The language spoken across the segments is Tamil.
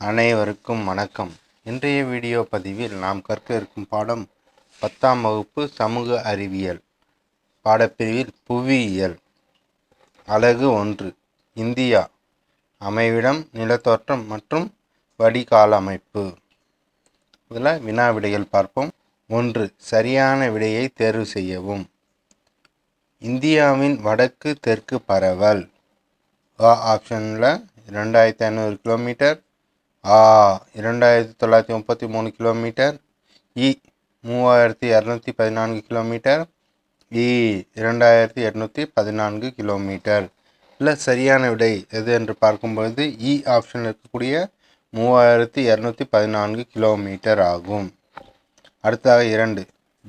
அனைவருக்கும் வணக்கம். இன்றைய வீடியோ பதிவில் நாம் கற்க இருக்கும் பாடம் பத்தாம் வகுப்பு சமூக அறிவியல். பாடப்பிரிவில் புவியியல். அலகு ஒன்று. இந்தியா. அமைவிடம் நிலத்தோற்றம் மற்றும் வடிகால் அமைப்பு. இதில் வினா விடைகள் பார்ப்போம். ஒன்று. சரியான விடையை தேர்வு செய்யவும். இந்தியாவின் வடக்கு தெற்கு பரவல். ஆ ஆப்ஷனில் ரெண்டாயிரத்தி ஐநூறு கிலோமீட்டர். ஆ இரண்டாயிரத்தி தொள்ளாயிரத்தி முப்பத்தி மூணு கிலோமீட்டர். இ மூவாயிரத்தி இரநூத்தி பதினான்கு கிலோமீட்டர். இ இரண்டாயிரத்தி எட்நூற்றி பதினான்கு கிலோமீட்டர். இல்லை சரியான விடை எது என்று பார்க்கும்பொழுது இ ஆப்ஷன் இருக்கக்கூடிய மூவாயிரத்தி இரநூத்தி பதினான்கு கிலோமீட்டர் ஆகும். அடுத்தாக இரண்டு.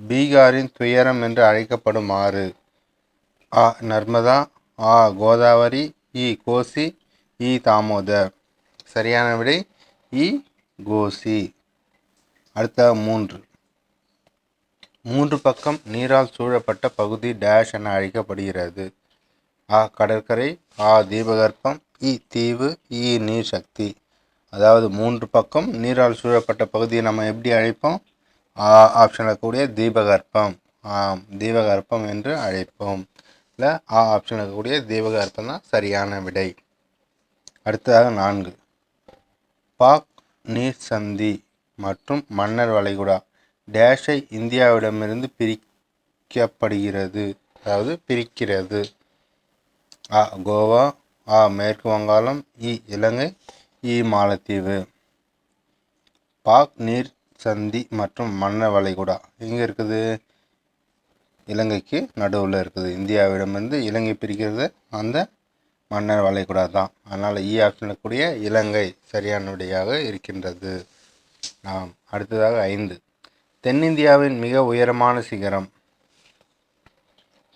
பீகாரின் துயரம் என்று அழைக்கப்படும் ஆறு ஆ நர்மதா. ஆ கோதாவரி. இ கோசி. இ தாமோதர். சரியான விடை இ கோசி அடுத்த மூன்று. மூன்று பக்கம் நீரால் சூழப்பட்ட பகுதி டேஷ் என அழைக்கப்படுகிறது. ஆ கடற்கரை ஆ தீபகற்பம் இ தீவு இ நீர் சக்தி. அதாவது மூன்று பக்கம் நீரால் சூழப்பட்ட பகுதியை நம்ம எப்படி அழைப்போம்? ஆ ஆப்ஷனில் கூடிய தீபகற்பம். ஆம் தீபகற்பம் என்று அழைப்போம். இல்லை ஆ ஆப்ஷனில் இருக்கக்கூடிய தீபகற்பம் தான் சரியான விடை. அடுத்ததாக நான்கு. பாக் நீர் சந்தி மற்றும் மன்னர் வளைகுடா டேஷை இந்தியாவிடமிருந்து பிரிக்கப்படுகிறது. அதாவது பிரிக்கிறது. ஆ கோவா ஆ மேற்கு வங்காளம் இ இலங்கை இ மாலத்தீவு. பாக் நீர் சந்தி மற்றும் மன்னர் வளைகுடா எங்கே இருக்குது? இலங்கைக்கு நடுவில் இருக்குது. இந்தியாவிடமிருந்து இலங்கை பிரிக்கிறது. அந்த மன்னர் வளைகுடா தான். அதனால் இ ஆப்ஷனில் கூடிய இலங்கை சரியான விடையாக இருக்கின்றது. நாம் அடுத்ததாக ஐந்து. தென்னிந்தியாவின் மிக உயரமான சிகரம்.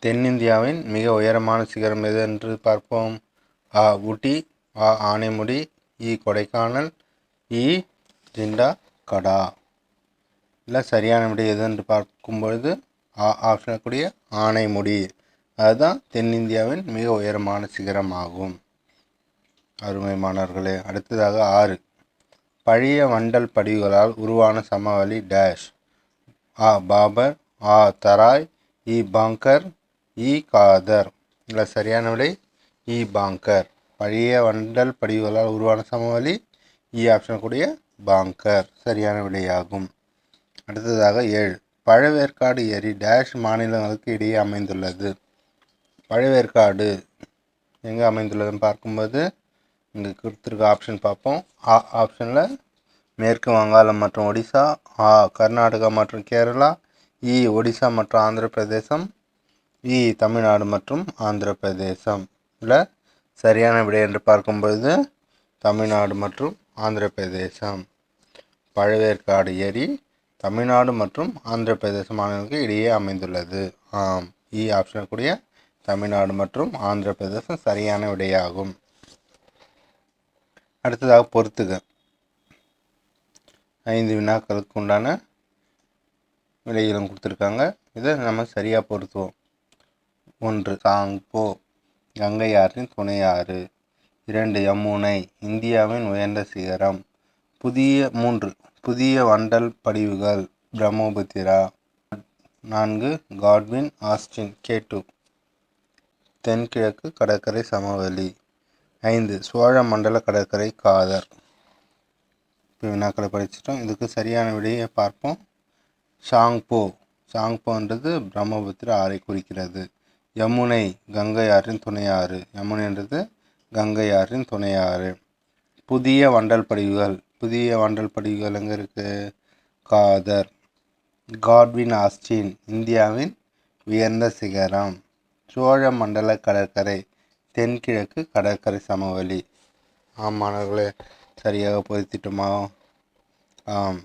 தென்னிந்தியாவின் மிக உயரமான சிகரம் எது என்று பார்ப்போம். ஆ ஊட்டி ஆ ஆனைமுடி இ கொடைக்கானல் இ ஜிண்டா கடா இல்லை சரியான விடை எது என்று பார்க்கும் பொழுது ஆ ஆப்ஷனில் கூடிய ஆனைமுடி. அதுதான் தென்னிந்தியாவின் மிக உயரமான சிகரம் ஆகும் அருமை மாணவர்களே அடுத்ததாக ஆறு. பழைய வண்டல் படிவுகளால் உருவான சமவெளி டேஷ். ஆ பாபர் ஆ தராய் இ பாங்கர் இ காதர். இல்லை சரியான விடை இ பாங்கர். பழைய வண்டல் படிவுகளால் உருவான சமவெளி இ ஆப்ஷன் கூடிய பாங்கர். சரியான விடையாகும். அடுத்ததாக ஏழு. பழவேற்காடு ஏரி டேஷ் மாநிலங்களுக்கு இடையே அமைந்துள்ளது. பழவேற்காடு எங்கே அமைந்துள்ளதுன்னு பார்க்கும்போது இங்கே கொடுத்துருக்க ஆப்ஷன் பார்ப்போம். ஆ ஆப்ஷனில் மேற்கு வங்காளம் மற்றும் ஒடிசா ஆ கர்நாடகா மற்றும் கேரளா இ ஒடிசா மற்றும் ஆந்திர பிரதேசம் இ தமிழ்நாடு மற்றும் ஆந்திர பிரதேசம் இல்லை சரியான விடை என்று பார்க்கும்பொழுது தமிழ்நாடு மற்றும் ஆந்திர பிரதேசம் பழவேற்காடு ஏரி தமிழ்நாடு மற்றும் ஆந்திர பிரதேச மாநிலங்களுக்கு இடையே அமைந்துள்ளது. ஆம் இ ஆப்ஷனுக்குரிய தமிழ்நாடு மற்றும் ஆந்திர பிரதேசம் சரியான விடையாகும். அடுத்ததாக பொறுத்துக. ஐந்து வினாக்களுக்கு உண்டான விடைகளும் கொடுத்துருக்காங்க. இதை நம்ம சரியாக பொருத்துவோம் ஒன்று சாங்போ கங்கை ஆற்றின் துணை ஆறு. இரண்டு யமுனை இந்தியாவின் உயர்ந்த சிகரம். புதிய மூன்று புதிய வண்டல் படிவுகள் பிரம்மபுத்திரா. நான்கு காட்வின் ஆஸ்டின் கேட்டு தென்கிழக்கு கடற்கரை சமவெளி. ஐந்து. சோழ மண்டல கடற்கரை காதர். இப்போ வினாக்களை படிச்சிட்டோம். இதுக்கு சரியான விடையை பார்ப்போம். ஷாங்போ ஷாங்போன்றது பிரம்மபுத்திர ஆறை குறிக்கிறது. யமுனை கங்கை ஆற்றின் துணை ஆறு யமுனைன்றது கங்கை ஆற்றின் துணை ஆறு புதிய வண்டல் படிவுகள். புதிய வண்டல் படிவுகள் எங்கே இருக்குது காதர். Godwin Austin. இந்தியாவின் உயர்ந்த சிகரம். சோழ மண்டல கடற்கரை தென்கிழக்கு கடற்கரை சமவெளி. ஆமாணவர்களே சரியாக பொருத்திட்டோமா ஆம்.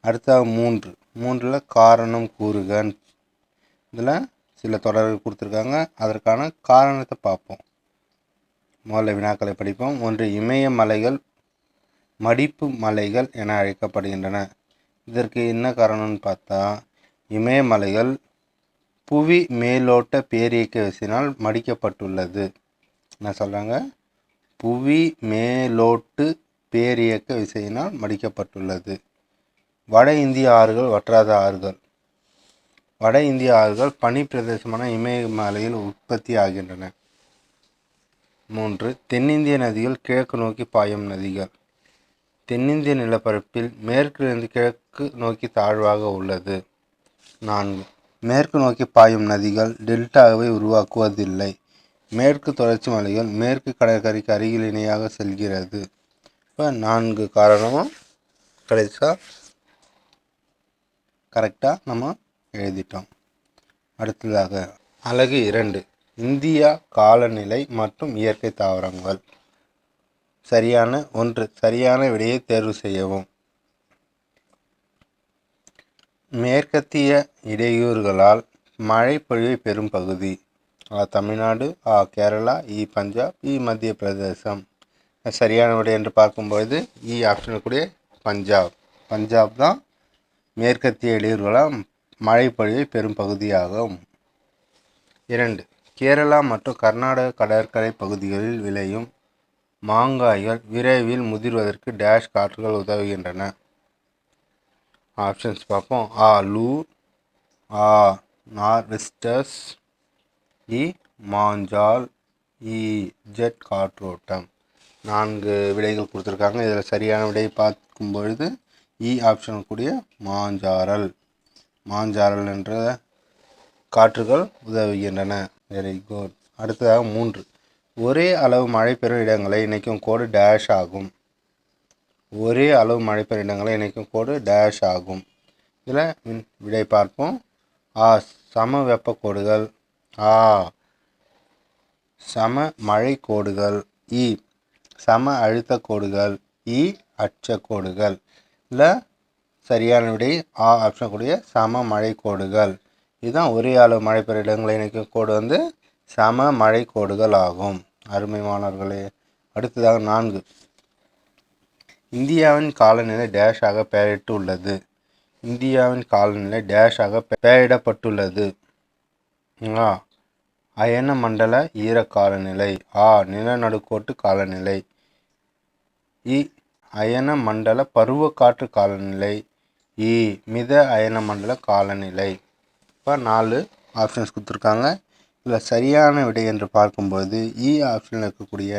அடுத்த மூன்று. மூன்றில் காரணம் கூறுகன். இதில் சில தொடர்கள் கொடுத்துருக்காங்க. அதற்கான காரணத்தை பார்ப்போம். முதல்ல வினாக்களை படிப்போம். ஒன்று இமய மலைகள் மடிப்பு மலைகள் என அழைக்கப்படுகின்றன. இதற்கு என்ன காரணம்னு பார்த்தா இமயமலைகள் புவி மேலோட்ட பேரியக்க விசையினால் மடிக்கப்பட்டுள்ளது. என்ன சொல்கிறாங்க புவி மேலோட்டு பேரியக்க விசையினால் மடிக்கப்பட்டுள்ளது. வட இந்திய ஆறுகள் வற்றாத ஆறுகள். வட இந்திய ஆறுகள் பனி பிரதேசமான இமயமலையில் உற்பத்தி ஆகின்றன. மூன்று தென்னிந்திய நதிகள் கிழக்கு நோக்கி பாயும் நதிகள். தென்னிந்திய நிலப்பரப்பில் மேற்கிலிருந்து கிழக்கு நோக்கி தாழ்வாக உள்ளது. நான்கு மேற்கு நோக்கி பாயும் நதிகள் டெல்டாவை உருவாக்குவதில்லை. மேற்கு தொடர்ச்சி மலைகள் மேற்கு கடற்கரைக்கு அருகில் இணையாக செல்கிறது. இப்போ நான்கு காரணமும் கடைசியாக கரெக்டாக நம்ம எழுதிட்டோம். அடுத்ததாக அழகு இரண்டு இந்தியா காலநிலை மற்றும் இயற்கை தாவரங்கள். சரியான ஒன்று சரியான விடையை தேர்வு செய்யவும். மேற்கத்திய இடையூறுகளால் மழை பொழிவை பெறும் பகுதி. ஆ தமிழ்நாடு ஆ கேரளா இ பஞ்சாப் இ மத்திய பிரதேசம். சரியான விடை என்று பார்க்கும்பொழுது இ ஆப்ஷனில் கூடிய பஞ்சாப். பஞ்சாப் தான் மேற்கத்திய இடையூறுகளால் மழை பொழிவை பெறும் பகுதியாகும். இரண்டு கேரளா மற்றும் கர்நாடக கடற்கரை பகுதிகளில் விளையும் மாங்காய்கள் விரைவில் முதிர்வதற்கு டேஷ் காற்றுகள் உதவுகின்றன. ஆப்ஷன்ஸ் பார்ப்போம். ஆ லூ ஆ நார்வெஸ்டர்ஸ் இ மாஞ்சால் இ ஜெட் காற்றோட்டம் நான்கு விடைகள் கொடுத்துருக்காங்க. இதில் சரியான விடையை பார்க்கும் பொழுது e இ ஆப்ஷன் கூடிய மாஞ்சாரல் மாஞ்சாரல் என்ற காற்றுகள் உதவுகின்றன. வெரி குட் அடுத்ததாக மூன்று. ஒரே அளவு மழை பெறும் இடங்களை இணைக்கும் கோடு டேஷ் ஆகும். ஒரே அளவு மழை பெறும் இடங்களை இணைக்கும் கோடு டேஷ் ஆகும். இதில் விடை பார்ப்போம். ஆ சம வெப்ப கோடுகள். ஆ சம மழை கோடுகள். இ சம அழுத்த கோடுகள். இ அச்ச கோடுகள். இல்லை சரியான விடை ஆ ஆப்ஷன் கூடிய சம மழை கோடுகள். இதுதான் ஒரே அளவு மழை பெற இடங்களை இணைக்கும் கோடு வந்து சம மழை கோடுகள் ஆகும். அருமை மாணவர்களே அடுத்ததாக நான்கு. இந்தியாவின் காலநிலை டேஷாக பெயரிட்டு உள்ளது இந்தியாவின் காலநிலை டேஷாக பெயரிடப்பட்டுள்ளது. ஆ அயன மண்டல ஈர காலநிலை. ஆ நிலநடுக்கோட்டு காலநிலை. இ அயன மண்டல பருவக்காற்று காலநிலை. இ மித அயன மண்டல காலநிலை. இப்போ நாலு ஆப்ஷன்ஸ் கொடுத்துருக்காங்க. இதில் சரியான விடை என்று பார்க்கும்போது இ e ஆப்ஷனில் இருக்கக்கூடிய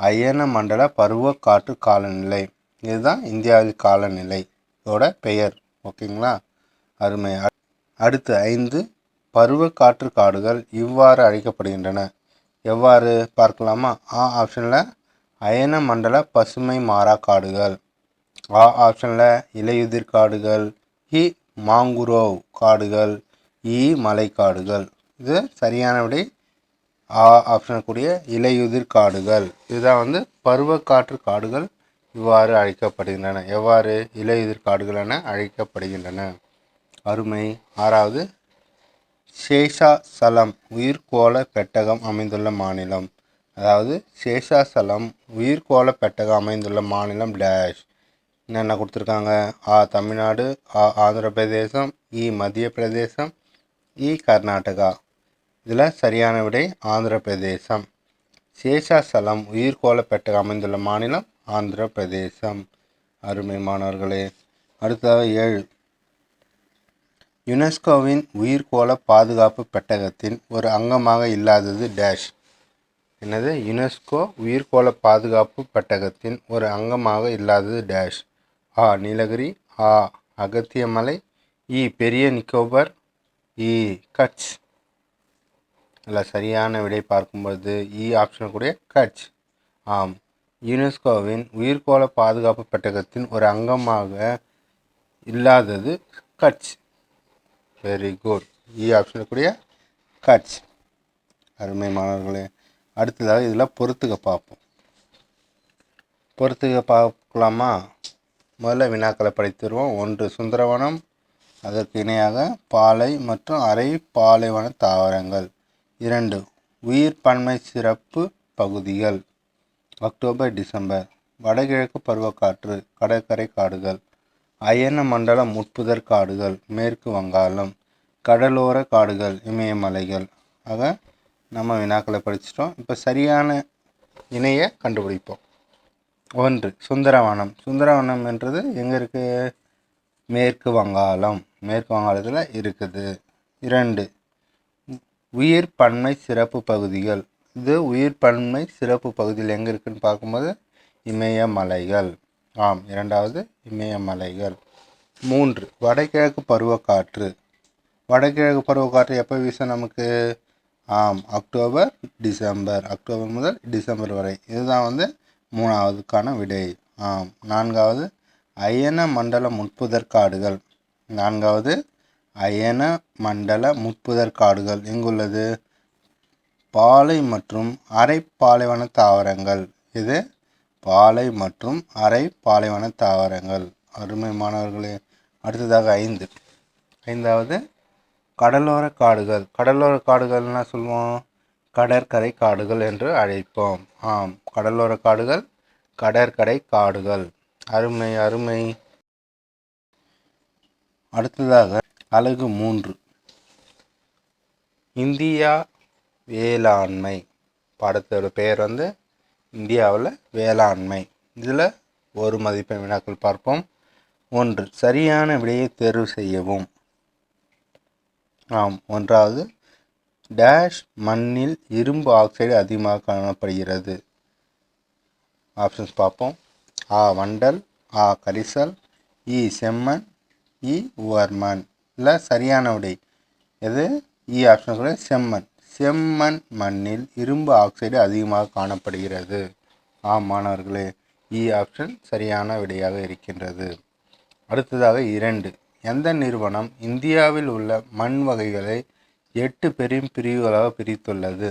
அயன மண்டல பருவக்காற்று காலநிலை. இதுதான் இந்தியாவில் காலநிலையோட பெயர். ஓகேங்களா? அருமை. அடுத்து ஐந்து பருவக்காற்று காடுகள் இவ்வாறு அழைக்கப்படுகின்றன. எவ்வாறு பார்க்கலாமா? ஆ ஆப்ஷனில் அயன மண்டல பசுமை மாறா காடுகள். ஆ ஆப்ஷனில் இலையுதிர் காடுகள். இ மாங்குரோவ் காடுகள். இ மலைக்காடுகள் இது சரியான விடை ஆ ஆப்ஷன் கூடிய இலையுதிர் காடுகள். இதுதான் வந்து பருவக்காற்று காடுகள் இவ்வாறு அழைக்கப்படுகின்றன. எவ்வாறு இலையுதிர் காடுகள் என அழைக்கப்படுகின்றன? அருமை. ஆறாவது சேஷாசலம் உயிர்கோள பெட்டகம் அமைந்துள்ள மாநிலம். அதாவது சேஷாசலம் உயிர்கோள பெட்டகம் அமைந்துள்ள மாநிலம் டேஷ். என்னென்ன கொடுத்துருக்காங்க? ஆ தமிழ்நாடு ஆ ஆந்திர பிரதேசம் இ மத்திய பிரதேசம் இ கர்நாடகா. இதில் சரியான விடை ஆந்திர பிரதேசம் சேஷாசலம் உயிர்கோள பெட்டகம் அமைந்துள்ள மாநிலம் ஆந்திர பிரதேசம் அருமை மாணவர்களே அடுத்ததாக ஏழு. யுனெஸ்கோவின் உயிர்கோள பாதுகாப்பு பெட்டகத்தின் ஒரு அங்கமாக இல்லாதது டேஷ். என்னது? யுனெஸ்கோ உயிர்கோள பாதுகாப்பு பெட்டகத்தின் ஒரு அங்கமாக இல்லாதது டேஷ். ஆ நீலகிரி. ஆ அகத்தியமலை இ பெரிய நிக்கோபர். இ கட்ச். இல்லை சரியான விடை பார்க்கும்போது இ ஆப்ஷன் கூட கட்ச். ஆம். யுனெஸ்கோவின் உயிர்கோள பாதுகாப்பு பெட்டகத்தின் ஒரு அங்கமாக இல்லாதது கட்ச். வெரி குட் இ ஆப்ஷன் கூடிய கட்ச். அருமை மாணவர்களே அடுத்ததாக இதில் பொறுத்துக்க பார்ப்போம். பொறுத்துக்க பார்க்கலாமா? முதல்ல வினாக்களை படித்துருவோம். ஒன்று சுந்தரவனம். அதற்கு இணையாக பாலை மற்றும் அரை பாலைவன தாவரங்கள். இரண்டு உயிர் பன்மை சிறப்பு பகுதிகள். October December. வடகிழக்கு பருவக்காற்று கடற்கரை காடுகள். அயன மண்டல முட்புதர் காடுகள் மேற்கு வங்காளம். கடலோர காடுகள் இமயமலைகள். ஆக நம்ம வினாக்களை படிச்சிட்டோம். இப்போ சரியான இணையை கண்டுபிடிப்போம். ஒன்று சுந்தரவனம். சுந்தரவனம் என்றது எங்கே இருக்குது மேற்கு வங்காளம். மேற்கு வங்காளத்தில் இருக்குது. இரண்டு உயிர் பன்மை சிறப்பு பகுதிகள். இது உயிர் பன்மை சிறப்பு பகுதியில் எங்கே இருக்குன்னு பார்க்கும்போது இமயமலைகள் ஆம் இரண்டாவது இமயமலைகள் மூன்று வடகிழக்கு பருவக்காற்று. வடகிழக்கு பருவக்காற்று எப்போ வீசும் நமக்கு? ஆம் அக்டோபர் டிசம்பர். அக்டோபர் முதல் டிசம்பர் வரை. இதுதான் வந்து மூணாவதுக்கான விடை. ஆம் நான்காவது அயன மண்டல முட்புதர் காடுகள். நான்காவது அயன மண்டல முட்புதர் காடுகள். எங்குள்ளது? பாலை மற்றும் அரை பாலைவன தாவரங்கள். இது பாலை மற்றும் அரை பாலைவன தாவரங்கள். அருமை மாணவர்களே அடுத்ததாக ஐந்து. ஐந்தாவது கடலோர காடுகள். கடலோர காடுகள்னா சொல்லுவோம்? கடற்கரை காடுகள் என்று அழைப்போம். ஆம் கடலோர காடுகள் கடற்கரை காடுகள். அருமை அருமை. அடுத்ததாக அழகு மூன்று. இந்தியா வேளாண்மை. பாடத்தோட பெயர் வந்து இந்தியாவில் வேளாண்மை. இதில் ஒரு மதிப்பெண் வினாக்கள் பார்ப்போம். ஒன்று சரியான விடையை தேர்வு செய்யவும். ஆம் ஒன்றாவது டேஷ் மண்ணில் இரும்பு ஆக்சைடு அதிகமாக காணப்படுகிறது. ஆப்ஷன்ஸ் பார்ப்போம். ஆ வண்டல் ஆ கரிசல் இ செம்மண் இ உவர்மண். இல்லை சரியான விடை. எது? இ ஆப்ஷன் கூட செம்மண். செம்மண் மண்ணில் இரும்பு ஆக்சைடு அதிகமாக காணப்படுகிறது. ஆம் மாணவர்களே e இ ஆப்ஷன் சரியான விடையாக இருக்கின்றது. அடுத்ததாக இரண்டு. எந்த நிறுவனம் இந்தியாவில் உள்ள மண் வகைகளை எட்டு பெரும் பிரிவுகளாக பிரித்துள்ளது?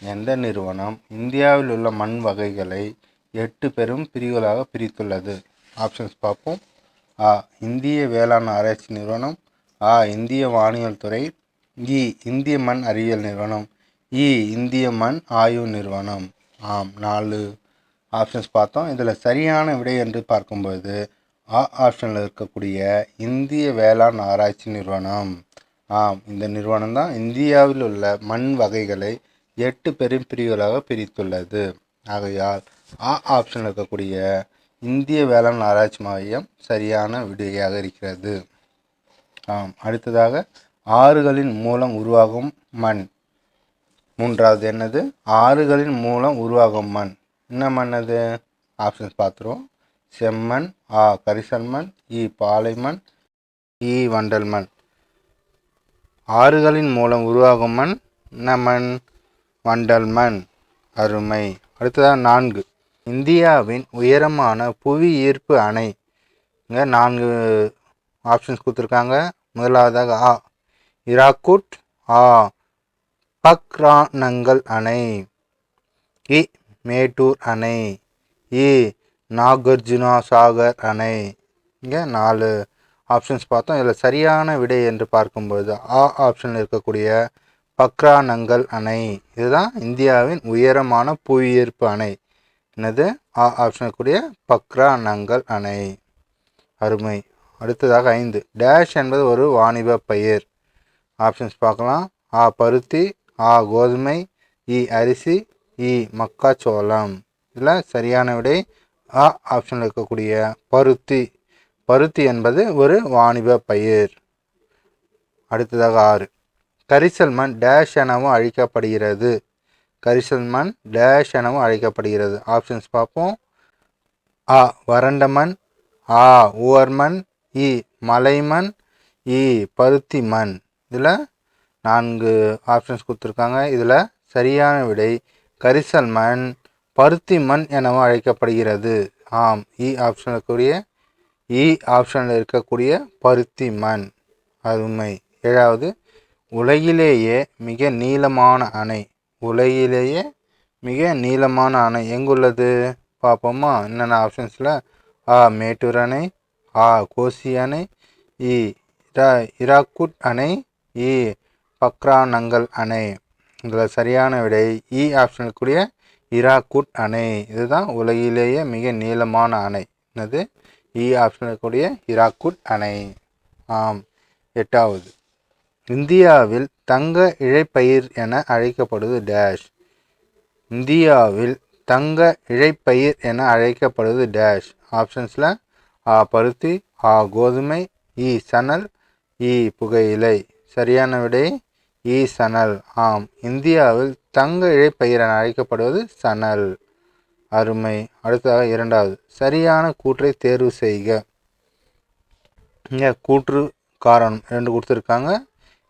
எந்த நிறுவனம் இந்தியாவில் உள்ள மண் வகைகளை எட்டு பெரும் பிரிவுகளாக பிரித்துள்ளது? ஆப்ஷன்ஸ் பார்ப்போம். ஆ இந்திய வேளாண் ஆராய்ச்சி நிறுவனம். ஆ இந்திய வானியல் துறை. இ இந்திய மண் அறிவியல் நிறுவனம். இ இந்திய மண் ஆய்வு நிறுவனம். ஆம் நாலு ஆப்ஷன்ஸ் பார்த்தோம். இதில் சரியான விடை என்று பார்க்கும்போது ஆ ஆப்ஷனில் இருக்கக்கூடிய இந்திய வேளாண் ஆராய்ச்சி நிறுவனம். ஆம் இந்த நிறுவனம் தான் இந்தியாவில் உள்ள மண் வகைகளை எட்டு பெரும் பிரிவுகளாக பிரித்துள்ளது. ஆகையால் ஆ ஆப்ஷனில் இருக்கக்கூடிய இந்திய வேளாண் ஆராய்ச்சி மையம் சரியான விடையாக இருக்கிறது. ஆம் அடுத்ததாக ஆறுகளின் மூலம் உருவாகும் மண். மூன்றாவது என்னது? ஆறுகளின் மூலம் உருவாகும் மண். என்ன மண் அது? ஆப்ஷன்ஸ் பார்த்துருவோம். செம்மண் ஆ கரிசல் மண் இ பாலைமண் இ வண்டல் மண். ஆறுகளின் மூலம் உருவாகும் மண் என்ன மண்? வண்டல் மண். அருமை. அடுத்ததாக நான்கு. இந்தியாவின் உயரமான புவி ஈர்ப்பு அணை. இங்கே நான்கு ஆப்ஷன்ஸ் கொடுத்துருக்காங்க. முதலாவதாக ஆ இராக்குட் ஆ பக்ரானங்கல் அணை. இ மேட்டூர் அணை. இ நாகார்ஜுனா சாகர் அணை. இங்கே நாலு ஆப்ஷன்ஸ் பார்த்தோம். இதில் சரியான விடை என்று பார்க்கும்போது ஆ ஆப்ஷனில் இருக்கக்கூடிய பக்ரானங்கல் அணை. இதுதான் இந்தியாவின் உயரமான புவியீர்ப்பு அணை. என்னது? ஆ ஆப்ஷன் இருக்கக்கூடிய பக்ரானங்கல் அணை. அருமை. அடுத்ததாக ஐந்து. டேஷ் என்பது ஒரு வாணிப பயிர். ஆப்ஷன்ஸ் பார்க்கலாம். ஆ பருத்தி ஆ கோதுமை இ அரிசி இ மக்காச்சோளம். இதில் சரியான விடை ஆ ஆப்ஷனில் இருக்கக்கூடிய பருத்தி. பருத்தி என்பது ஒரு வாணிப பயிர். அடுத்ததாக ஆறு. கரிசல் மண் டேஷ் எனவும் அழைக்கப்படுகிறது. கரிசல் மண் டேஷ் எனவும் அழைக்கப்படுகிறது. ஆப்ஷன்ஸ் பார்ப்போம். ஆ வறண்ட மண் ஆ ஊவர் மண் இ மலைமண் இ பருத்தி மண் இதில் நான்கு ஆப்ஷன்ஸ் கொடுத்துருக்காங்க. இதில் சரியான விடை கரிசல் மண் பருத்தி மண் எனவும் அழைக்கப்படுகிறது. ஆம் e இ ஆப்ஷனில் இருக்கக்கூடிய e இ ஆப்ஷனில் இருக்கக்கூடிய பருத்தி மண். அருமை ஏழாவது உலகிலேயே மிக நீளமான அணை. உலகிலேயே மிக நீளமான அணை. எங்குள்ளது? பார்ப்போமா. என்னென்ன ஆப்ஷன்ஸில் ஆ மேட்டூர் அணை ஆ கோசி அணை இ இரா இராக்குட் அணை இ பக்ரானங்கல் அணை. இதில் சரியான விடை இ ஆப்ஷன் இருக்கக்கூடிய இராக்குட் அணை. இதுதான் உலகிலேயே மிக நீளமான அணை. என்னது? இ ஆப்ஷன் இருக்கக்கூடிய இராக்குட் அணை. ஆம் எட்டாவது. இந்தியாவில் தங்க இழைப்பயிர் என அழைக்கப்படுவது டேஷ். இந்தியாவில் தங்க இழைப்பயிர் என அழைக்கப்படுவது டேஷ். ஆப்ஷன்ஸில் ஆ பருத்தி ஆ கோதுமை இ சணல் இ புகையிலை. சரியான விடை இ. சணல் ஆம் இந்தியாவில் தங்க இழைப்பயிர் என அழைக்கப்படுவது சணல் அருமை. அடுத்ததாக இரண்டாவது. சரியான கூற்றை தேர்வு செய்க. இங்கே கூற்று காரணம் ரெண்டு கொடுத்துருக்காங்க.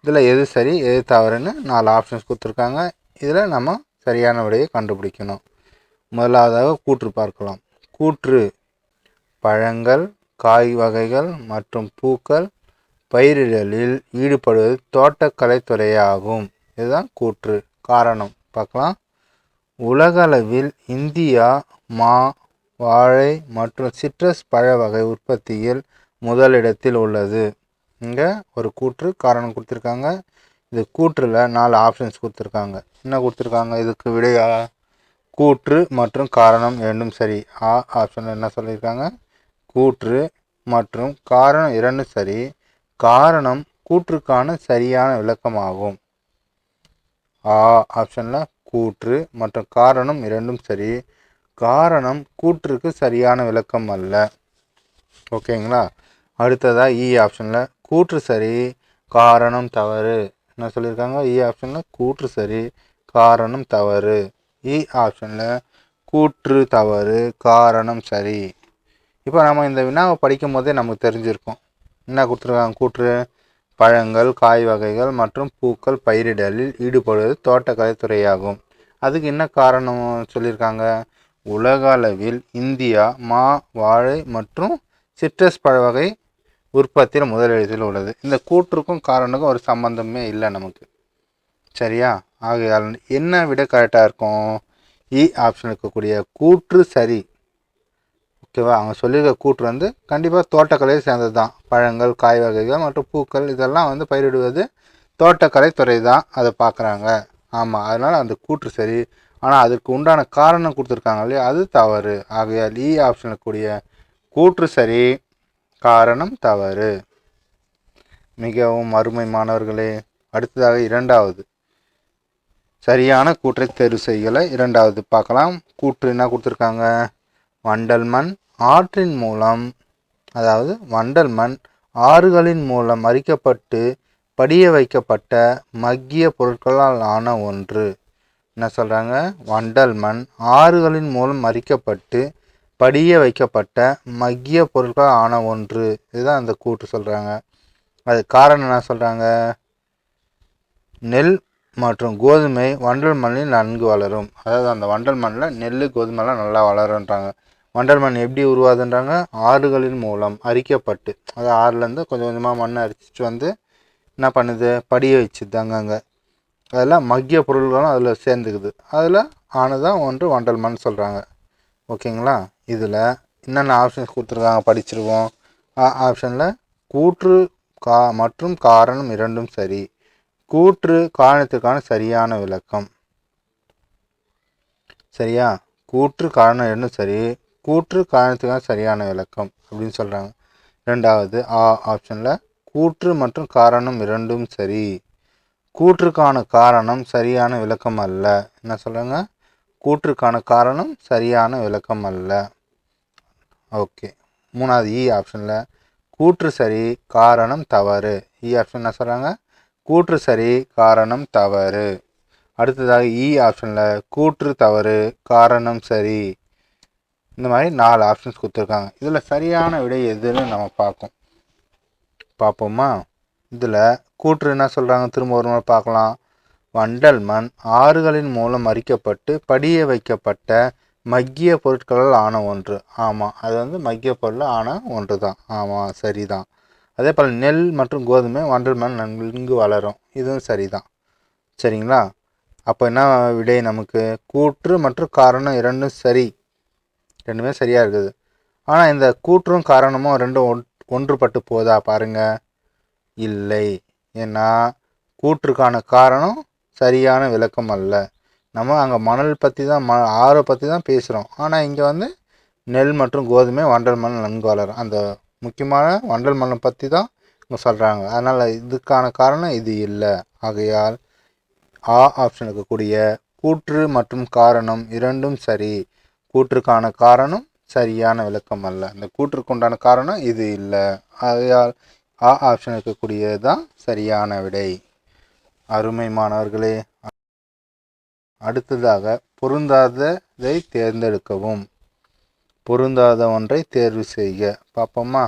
இதில் எது சரி எது தவறுன்னு நாலு ஆப்ஷன்ஸ் கொடுத்துருக்காங்க. இதில் நம்ம சரியான விடையை கண்டுபிடிக்கணும். முதலாவதாக கூற்று பார்க்கலாம். கூற்று பழங்கள் காய் வகைகள் மற்றும் பூக்கள் பயிரிடலில் ஈடுபடுவது தோட்டக்கலைத்துறையாகும் இதுதான் கூற்று. காரணம். பார்க்கலாம். உலகளவில் இந்தியா மா வாழை மற்றும் சிட்ரஸ் பழ வகை உற்பத்தியில் முதலிடத்தில் உள்ளது. இங்கே ஒரு கூற்று காரணம் கொடுத்துருக்காங்க. இது கூற்றில் நாலு ஆப்ஷன்ஸ் கொடுத்துருக்காங்க. என்ன கொடுத்துருக்காங்க? இதுக்கு விடையா? கூற்று மற்றும் காரணம் இரண்டும் சரி. ஆ ஆப்ஷனில் என்ன சொல்லியிருக்காங்க? கூற்று மற்றும் காரணம் இரண்டும் சரி. காரணம் கூற்றுக்கான சரியான விளக்கமாகும். ஆ ஆப்ஷனில் கூற்று மற்றும் காரணம் இரண்டும் சரி. காரணம் கூற்றுக்கு சரியான விளக்கம் அல்ல. ஓகேங்களா அடுத்ததாக இ e ஆப்ஷனில் கூற்று சரி காரணம் தவறு. என்ன சொல்லியிருக்காங்க இ e ஆப்ஷனில் கூற்று சரி காரணம் தவறு. E இ ஆப்ஷனில் கூற்று தவறு காரணம் சரி. இப்போ நம்ம இந்த வினாவை படிக்கும் போதே நமக்கு தெரிஞ்சிருக்கோம். என்ன கொடுத்துருக்காங்க? கூற்று பழங்கள் காய் வகைகள் மற்றும் பூக்கள் பயிரிடலில் ஈடுபடுவது தோட்டக்கலைத்துறையாகும் அதுக்கு என்ன காரணம் சொல்லியிருக்காங்க? உலக அளவில் இந்தியா மா வாழை மற்றும் சிட்ரஸ் பழ வகை உற்பத்தியில் முதலிடத்தில் உள்ளது. இந்த கூற்றுக்கும் காரணக்கும் ஒரு சம்பந்தமே இல்லை நமக்கு. சரியா? ஆகையால் என்ன விட கரெக்டாக இருக்கும்? E இ ஆப்ஷன் இருக்கக்கூடிய கூற்று சரி. ஓகேவா? அவங்க சொல்லியிருக்க கூற்று வந்து கண்டிப்பாக தோட்டக்கலையை சேர்ந்தது தான் பழங்கள் காய் வகைகள் மற்றும் பூக்கள் இதெல்லாம் வந்து பயிரிடுவது தோட்டக்கலை துறை தான் அதை பார்க்குறாங்க. ஆமாம் அதனால் அந்த கூற்று சரி. ஆனால் அதுக்கு உண்டான காரணம் கொடுத்துருக்காங்க இல்லையா? அது தவறு. ஆகையால் e இ ஆப்ஷனில் கூடிய கூற்று சரி காரணம் தவறு. மிகவும் அருமை மாணவர்களே அடுத்ததாக இரண்டாவது. சரியான கூற்றை தேர்வு செய்யலை. இரண்டாவது பார்க்கலாம். கூற்று என்ன கொடுத்துருக்காங்க? வண்டல் மண் ஆற்றின் மூலம் அதாவது வண்டல் மண் ஆறுகளின் மூலம் அரிக்கப்பட்டு படிய வைக்கப்பட்ட மக்கிய பொருட்களால் ஆன ஒன்று. என்ன சொல்கிறாங்க வண்டல் மண் ஆறுகளின் மூலம் அரிக்கப்பட்டு படிய வைக்கப்பட்ட மக்கிய பொருட்களால் ஆன ஒன்று. இதுதான் அந்த கூற்று சொல்கிறாங்க அது காரணம் என்ன சொல்கிறாங்க நெல் மற்றும் கோதுமை வண்டல் மண்ணில் நன்கு வளரும். அதாவது அந்த வண்டல் மண்ணில் நெல் கோதுமைலாம் நல்லா வளருன்றாங்க வண்டல் மண் எப்படி உருவாதுன்றாங்க? ஆறுகளின் மூலம் அரிக்கப்பட்டு அது ஆறுலேருந்து கொஞ்சம் கொஞ்சமாக மண்ணை அரிச்சிட்டு வந்து என்ன பண்ணுது? படிய வச்சுது அங்கங்கே. அதெல்லாம் மக்கிய பொருள்களும் அதில் சேர்ந்துக்குது. அதில் ஆனதான் ஒன்று வண்டல் மண் சொல்கிறாங்க ஓகேங்களா? இதில் என்னென்ன ஆப்ஷன்ஸ் கொடுத்துருக்காங்க படிச்சிருவோம். ஆப்ஷனில் கூற்று கா மற்றும் காரணம் இரண்டும் சரி. கூற்று காரணத்திற்கான சரியான விளக்கம். சரியா? கூற்று காரணம் இரண்டும் சரி. கூற்று காரணத்துக்கான சரியான விளக்கம் அப்படின்னு சொல்கிறாங்க ரெண்டாவது ஆ ஆப்ஷனில் கூற்று மற்றும் காரணம் இரண்டும் சரி. கூற்றுக்கான காரணம் சரியான விளக்கம் அல்ல. என்ன சொல்கிறாங்க கூற்றுக்கான காரணம் சரியான விளக்கம் அல்ல. ஓகே. மூணாவது இ ஆப்ஷனில் கூற்று சரி காரணம் தவறு. இ ஆப்ஷன் என்ன சொல்கிறாங்க கூற்று சரி காரணம் தவறு. அடுத்ததாக இ ஆப்ஷனில் கூற்று தவறு காரணம் சரி. இந்த மாதிரி நாலு ஆப்ஷன்ஸ் கொடுத்துருக்காங்க. இதில் சரியான விடை எதுன்னு நம்ம பார்ப்போம். பார்ப்போமா? இதில் கூற்று என்ன சொல்கிறாங்க திரும்ப ஒரு முறை பார்க்கலாம். வண்டல் மண் ஆறுகளின் மூலம் அரிக்கப்பட்டு படிய வைக்கப்பட்ட மக்கிய பொருட்களால் ஆன ஒன்று. ஆமாம் அது வந்து மக்கிய பொருள் ஆன ஒன்று தான். ஆமாம் சரி தான் அதே போல் நெல் மற்றும் கோதுமை வண்டல் மண் நன்கு வளரும். இதுவும் சரி தான் சரிங்களா? அப்போ என்ன விடை நமக்கு? கூற்று மற்றும் காரணம் இரண்டும் சரி. ரெண்டுமே சரியாக இருக்குது. ஆனால் இந்த கூற்றும் காரணமும் ரெண்டும் ஒன் ஒன்றுபட்டு போதா பாருங்க. இல்லை. ஏன்னா கூற்றுக்கான காரணம் சரியான விளக்கம் அல்ல. நம்ம அங்கே மணல் பற்றி தான் ம ஆறை பற்றி தான் பேசுகிறோம் ஆனால் இங்கே வந்து நெல் மற்றும் கோதுமை வண்டல் மணல் நன்கு வளரும் அந்த முக்கியமான வண்டல் மணல் பற்றி தான் இங்கே சொல்கிறாங்க அதனால் இதுக்கான காரணம் இது இல்லை. ஆகையால் ஆ ஆப்ஷனுக்கு இருக்கக்கூடிய கூற்று மற்றும் காரணம் இரண்டும் சரி. கூற்றுக்கான காரணம் சரியான விளக்கம் அல்ல. இந்த கூற்றுக்கு உண்டான காரணம் இது இல்லை. ஆகையால் ஆ ஆப்ஷன் இருக்கக்கூடியது தான் சரியான விடை. அருமை மாணவர்களே அடுத்ததாக பொருந்தாததை தேர்ந்தெடுக்கவும். பொருந்தாத ஒன்றை தேர்வு செய்க. பார்ப்போமா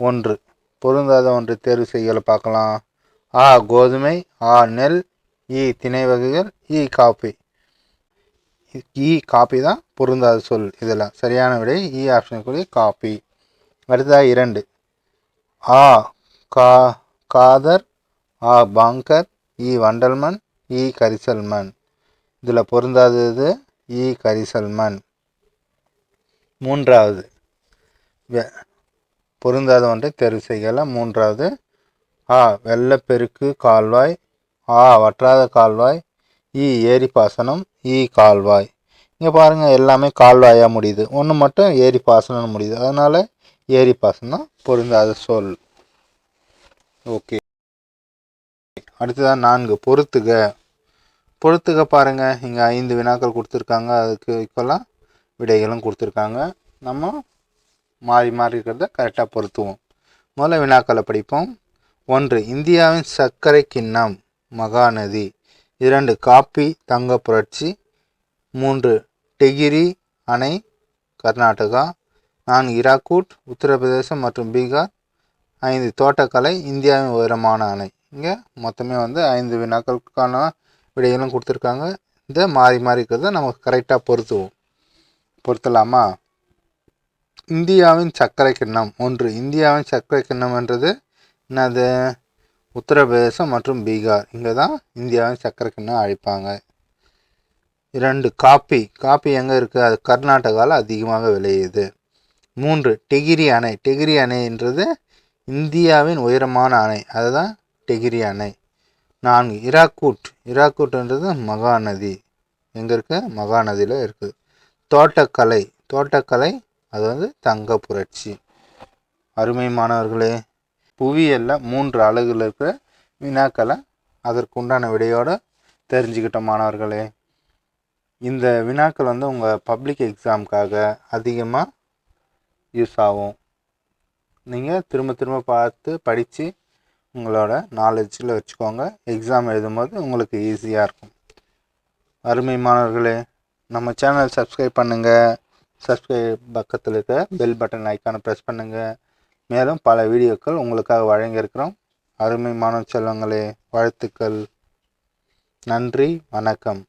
ஒன்று. பொருந்தாத ஒன்றை தேர்வு செய்யல பார்க்கலாம். ஆ கோதுமை ஆ நெல் இ திணை வகைகள் இ காப்பி. E, இ காப்பி தான் பொருந்தாத சொல். இதெல்லாம் சரியான விடை. E இ ஆப்ஷனுக்குரிய காப்பி அடுத்ததாக இரண்டு. ஆ கா காதர் ஆ பாங்கர் இ வண்டல்மன் இ கரிசல்மன். இதில் பொருந்தாதது இ கரிசல்மன். மூன்றாவது. வெ பொருந்தாத ஒன்றை தேர்வு செய்யலாம் மூன்றாவது. ஆ வெள்ளப்பெருக்கு கால்வாய். ஆ வற்றாத கால்வாய். இ ஏரி பாசனம் இ கால்வாய். இங்கே பாருங்கள் எல்லாமே கால்வாயாக முடியுது. ஒன்று மட்டும் ஏரி பாசனம்னு முடியுது. அதனால் ஏரி பாசனம் பொருந்தாத சொல். ஓகே. அடுத்ததாக நான்கு பொறுத்துக. பொறுத்துக பாருங்கள் இங்கே ஐந்து வினாக்கள் கொடுத்துருக்காங்க. அதுக்கு ஈக்குவலாக விடைகளும் கொடுத்துருக்காங்க. நம்ம மாறி மாறி இருக்கிறத கரெக்டாக பொருத்துவோம் முதல்ல வினாக்களை படிப்போம். ஒன்று இந்தியாவின் சர்க்கரை கிண்ணம் மகாநதி. இரண்டு காப்பி தங்க புரட்சி மூன்று டெகிரி அணை கர்நாடகா நான்கு இராக்கூட் உத்தரப்பிரதேசம் மற்றும் பீகார் ஐந்து தோட்டக்கலை இந்தியாவின் உயரமான அணை. இங்கே மொத்தமே வந்து ஐந்து வினாக்களுக்கான விடைகளும் கொடுத்துருக்காங்க. இந்த மாறி மாறி இருக்கிறத நம்ம கரெக்டாக பொருத்துவோம். பொருத்தலாமா? இந்தியாவின் சர்க்கரை கிண்ணம். ஒன்று இந்தியாவின் சர்க்கரை கிண்ணம் என்றது என்னது? உத்தரப்பிரதேசம் மற்றும் பீகார். இங்கே தான் இந்தியாவின் சர்க்கரை கிண்ணம் அழைப்பாங்க. இரண்டு காப்பி. காப்பி எங்கே இருக்குது அது கர்நாடகாவில் அதிகமாக விளையுது. மூன்று டெகிரி அணை. டெகிரி அணைன்றது இந்தியாவின் உயரமான அணை. அதுதான் டெகிரி அணை. நான்கு இராக்கூட். இராக்கூட்ன்றது மகாநதி. எங்கே இருக்கு? மகாநதியில் இருக்குது தோட்டக்கலை. தோட்டக்கலை அது வந்து தங்க புரட்சி அருமை மாணவர்களே புவியியலில் மூன்று அழகில் இருக்கிற வினாக்களை அதற்குண்டான விடையோடு தெரிஞ்சுக்கிட்டோம் மாணவர்களே. இந்த வினாக்கள் வந்து உங்கள் பப்ளிக் எக்ஸாமுக்காக அதிகமாக யூஸ் ஆகும். நீங்கள் திரும்ப திரும்ப பார்த்து படித்து உங்களோட நாலேஜில் வச்சுக்கோங்க. எக்ஸாம் எழுதும்போது உங்களுக்கு ஈஸியாக இருக்கும். அருமை மாணவர்களே நம்ம சேனல் சப்ஸ்கிரைப் பண்ணுங்கள் சப்ஸ்கிரைப் பக்கத்தில் இருக்க பெல் பட்டன் ஐக்கானை ப்ரெஸ் பண்ணுங்கள் மேலும் பல வீடியோக்கள் உங்களுக்காக வழங்கியிருக்கிறோம். அருமை மாணவ செல்வங்களே வாழ்த்துக்கள். நன்றி வணக்கம்.